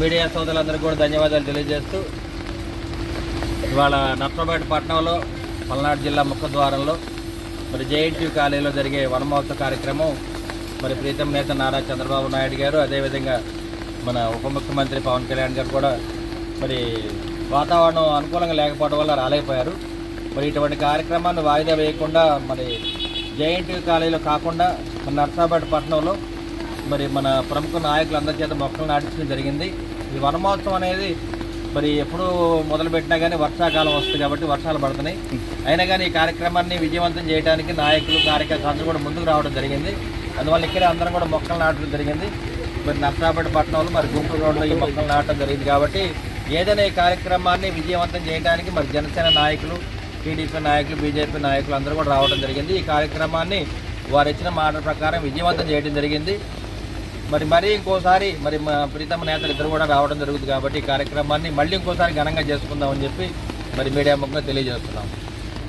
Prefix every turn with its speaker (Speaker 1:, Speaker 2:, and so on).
Speaker 1: Media సోదరులందరికీ కూడా ధన్యవాదాలు తెలియజేస్తూ ఇవాళ నర్సరాబాద్ పట్టణంలో పల్నాడు జిల్లా ముఖద్వారంలో మరి జేఎన్టీ కాలేజీలో జరిగే వనమహోత్సవ కార్యక్రమం మరి ప్రీతం నేత నారా చంద్రబాబు నాయుడు గారు అదేవిధంగా మన ఉప ముఖ్యమంత్రి పవన్ కళ్యాణ్ గారు కూడా మరి వాతావరణం అనుకూలంగా లేకపోవడం వల్ల రాలేకపోయారు. మరి ఇటువంటి కార్యక్రమాన్ని వాయిదా వేయకుండా మరి జేఎన్టీ కాలేజీలో కాకుండా మన పట్టణంలో మరి మన ప్రముఖ నాయకులందరి చేత మొక్కలు నాటించడం జరిగింది. ఈ వనమహోత్సవం అనేది మరి ఎప్పుడు మొదలుపెట్టినా కానీ వర్షాకాలం వస్తుంది కాబట్టి వర్షాలు పడుతున్నాయి. అయినా కానీ ఈ కార్యక్రమాన్ని విజయవంతం చేయడానికి నాయకులు కార్యకర్తలు అందరూ కూడా ముందుకు రావడం జరిగింది. అందువల్ల ఇక్కడే అందరం కూడా మొక్కలు నాటడం జరిగింది. మరి నర్సాపేట పట్టణంలో మరి గుంటూరు రోడ్లో ఈ మొక్కలు నాటడం జరిగింది కాబట్టి ఏదైనా ఈ కార్యక్రమాన్ని విజయవంతం చేయడానికి మరి జనసేన నాయకులు టీడీపీ నాయకులు బీజేపీ నాయకులు అందరూ కూడా రావడం జరిగింది. ఈ కార్యక్రమాన్ని వారు ఇచ్చిన మాట ప్రకారం విజయవంతం చేయడం జరిగింది. మరి మరీ ఇంకోసారి మరి మా ప్రీతమ నేతలు ఇద్దరు కూడా రావడం జరుగుతుంది కాబట్టి ఈ కార్యక్రమాన్ని మళ్ళీ ఇంకోసారి ఘనంగా చేసుకుందామని చెప్పి మరి మీడియా ముఖంగా తెలియజేస్తున్నాం.